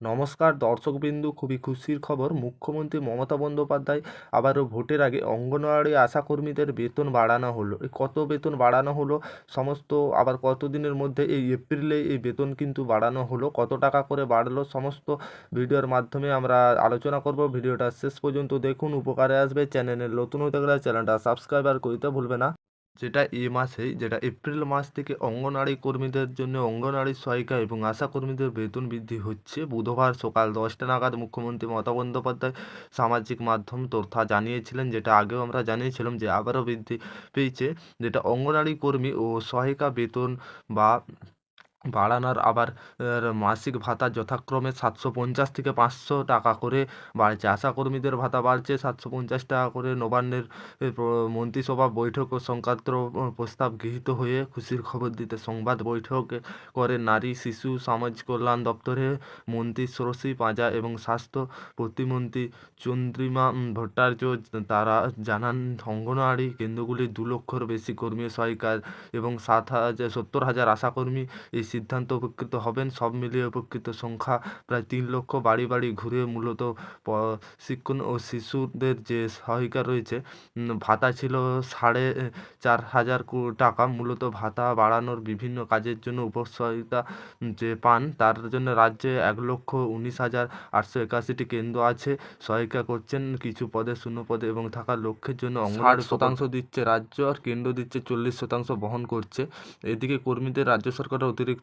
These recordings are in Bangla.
নমস্কার, দর্শকবিন্দু, খুবই খুশির খবর। মুখ্যমন্ত্রী মমতা বন্দ্যোপাধ্যায় আবারও ভোটের আগে অঙ্গনওয়াড়ি আশাকর্মীদের বেতন বাড়ানো হলো। এই কত বেতন বাড়ানো হলো? সমস্ত আবার কত দিনের মধ্যে এই এপ্রিলে এই বেতন কিন্তু বাড়ানো হলো? কত টাকা করে বাড়লো? সমস্ত ভিডিওর মাধ্যমে আমরা আলোচনা করব। ভিডিওটা শেষ পর্যন্ত দেখুন, উপকারে আসবে। চ্যানেলের নতুন হতে গেলে চ্যানেলটা সাবস্ক্রাইব আর করতে ভুলবে না। যেটা এ মাসে, যেটা এপ্রিল মাস থেকে অঙ্গনওয়াড়ি কর্মীদের জন্য অঙ্গনারী সহায়িকা এবং আশা কর্মীদের বেতন বৃদ্ধি হচ্ছে। বুধবার সকাল দশটা নাগাদ মুখ্যমন্ত্রী মমতা বন্দ্যোপাধ্যায় সামাজিক মাধ্যম তথা জানিয়েছিলেন, যেটা আগেও আমরা জানিয়েছিলাম যে আবারও বৃদ্ধি পেয়েছে। যেটা অঙ্গনওয়াড়ি কর্মী ও সহায়িকা বেতন বা বাড়ানোর আবার মাসিক ভাতা যথাক্রমে সাতশো পঞ্চাশ থেকে পাঁচশো টাকা করে বাড়ছে। আশাকর্মীদের ভাতা বাড়ছে সাতশো পঞ্চাশ টাকা করে। নবান্নের মন্ত্রিসভা বৈঠক সংক্রান্ত প্রস্তাব গৃহীত হয়ে খুশির খবর দিতে সংবাদ বৈঠক করে নারী, শিশু, সমাজ কল্যাণ দপ্তরের মন্ত্রী ষোড়শী পাঁজা এবং স্বাস্থ্য প্রতিমন্ত্রী চন্দ্রিমা ভট্টাচার্য তারা জানান, অঙ্গনওয়াড়ি কেন্দ্রগুলি দু লক্ষর বেশি কর্মী সহায়িকা এবং সাত হাজার, সত্তর হাজার আশাকর্মী এই সিদ্ধান্ত উপকৃত হবেন। সব মিলিয়ে উপকৃত সংখ্যা প্রায় তিন লক্ষ বাড়ি বাড়ি ঘুরে মূলত শিক্ষণ ও শিশুদের যে সহায়িকা রয়েছে ভাতা ছিল সাড়ে চার হাজার টাকা। মূলত ভাতা বাড়ানোর বিভিন্ন কাজের জন্য উপসহায়িতা যে পান তার জন্য রাজ্যে এক লক্ষ উনিশ হাজার আটশো একাশিটি কেন্দ্র আছে। সহায়িকা করছেন কিছু পদে শূন্য পদে এবং থাকার লক্ষ্যের জন্য ষাট শতাংশ দিচ্ছে রাজ্য আর কেন্দ্র দিচ্ছে চল্লিশ শতাংশ বহন করছে। এদিকে কর্মীদের রাজ্য সরকারের অতিরিক্ত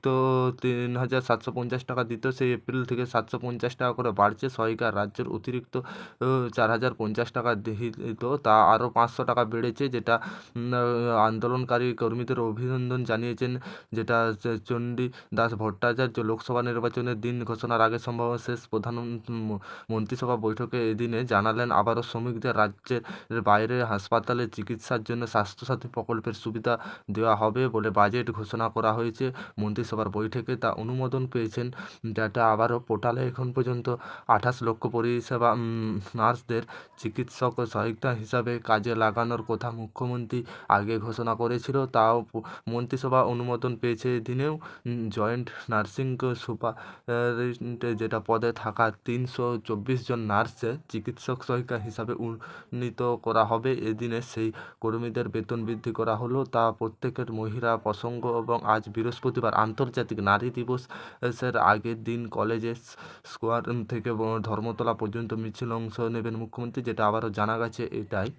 তিন হাজার সাতশো পঞ্চাশ টাকা দিত। সেই এপ্রিল থেকে সাতশো পঞ্চাশ টাকা করে বাড়ছে। সহায়িকা রাজ্যের অতিরিক্ত চার হাজার পঞ্চাশ টাকা দিত। তা আরও পাঁচশো টাকা বেড়েছে, যেটা আন্দোলনকারী কর্মীদের অভিনন্দন জানিয়েছেন, যেটা চণ্ডী দাস ভট্টাচার্য লোকসভা নির্বাচনের দিন ঘোষণার আগে সম্ভব শেষ প্রধান মন্ত্রিসভা বৈঠকে এদিনে জানালেন, আবারও শ্রমিকদের রাজ্যের বাইরে হাসপাতালে চিকিৎসার জন্য স্বাস্থ্যসাথী প্রকল্পের সুবিধা দেওয়া হবে বলে বাজেট ঘোষণা করা হয়েছে। মন্ত্রিসভার বৈঠকে তা অনুমোদন পেয়েছেন, যেটা আবারও পোর্টালে এখন পর্যন্ত আঠাশ লক্ষ পরিষেবা নার্সদের চিকিৎসক সহায়িকা হিসাবে কাজে লাগানোর কথা মুখ্যমন্ত্রী আগে ঘোষণা করেছিল। তাও মন্ত্রিসভা অনুমোদন পেয়েছে দিনেও জয়েন্ট নার্সিং সুপার যেটা পদে থাকা তিনশো চব্বিশ জন নার্সে চিকিৎসক সহায়িকা হিসাবে উন্নীত করা হবে। এদিনে সেই কর্মীদের বেতন বৃদ্ধি করা হলো। তা প্রত্যেকের মহিলা প্রসঙ্গ এবং আজ বৃহস্পতিবার আন্তর্জাতিক নারী দিবসের আগের দিন কলেজের স্কোয়ার থেকে ধর্মতলা পর্যন্ত মিছিল অংশ নেবেন মুখ্যমন্ত্রী, যেটা আবারও জানা গেছে এটাই।